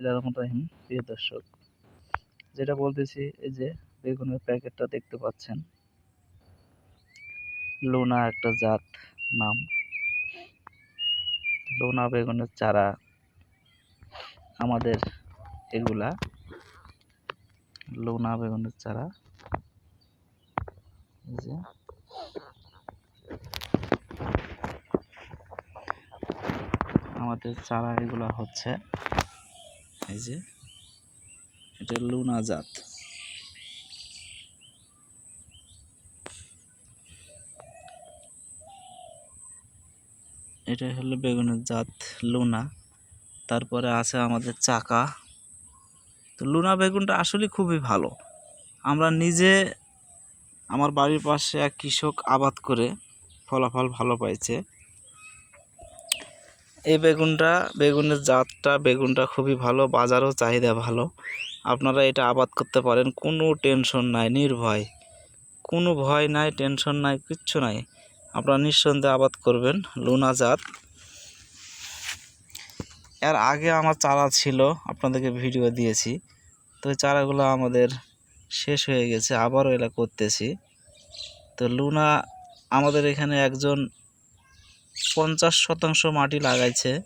রহিম প্রিয় দর্শক, যেটা বলতেছি, এই যে বেগুনের প্যাকেটটা দেখতে পাচ্ছেন। লোনা একটা জাত নাম। লোনা বেগুনের চারা আমাদের এগুলা। লোনা বেগুনের চারা। যে। আমাদের চারা এগুলা হচ্ছে। এই যে, এটা লুনা জাত এটা হলো বেগুনের জাত লুনা। তারপরে আছে আমাদের চাকা। তো লুনা বেগুনটা আসলে খুবই ভালো। আমরা নিজে আমার বাড়ির পাশে এক কৃষক আবাদ করে ফলাফল ভালো পাইছে। এই বেগুনটা, বেগুনের জাতটা, বেগুনটা খুবই ভালো, বাজারও চাহিদা ভালো। আপনারা এটা আবাদ করতে পারেন, কোনো টেনশন নাই, নির্ভয়। কোনো ভয় নাই, টেনশন নাই, কিচ্ছু নাই। আপনারা নিঃসন্দেহে আবাদ করবেন, লুনা জাত। এর আগে আমার চারা ছিল, আপনাদেরকে ভিডিও দিয়েছি। তো চারাগুলো আমাদের শেষ হয়ে গেছে, আবারও এলা করতেছি। তো লুনা, আমাদের এখানে একজন পঞ্চাশ শতাংশ মাটি লাগাইছে।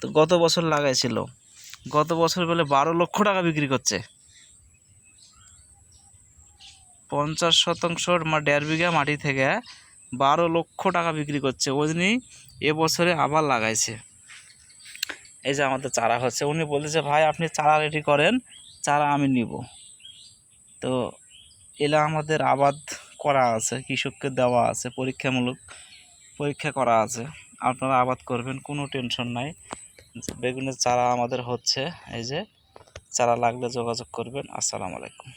তো গত বছর লাগাইছিল। গত বছর বলে বারো লক্ষ টাকা বিক্রি করছে। পঞ্চাশ শতাংশ মা, দেড় বিঘা মাটি থেকে বারো লক্ষ টাকা বিক্রি করছে। ওই দিনই এবছরে আবার লাগাইছে। এই যে আমাদের চারা হচ্ছে। উনি বলেছে, ভাই, আপনি চারা রেডি করেন, চারা আমি নিব। তো এলা আমাদের আবাদ করা আছে, কৃষককে দেওয়া আছে, পরীক্ষামূলক। পরীক্ষা করা আছে। আপনারা আবাদ করবেন, কোনো টেনশন নাই। বেগুনের চারা আমাদের হচ্ছে, এই যে চারা লাগলে যোগাযোগ করবেন। আসসালামু আলাইকুম।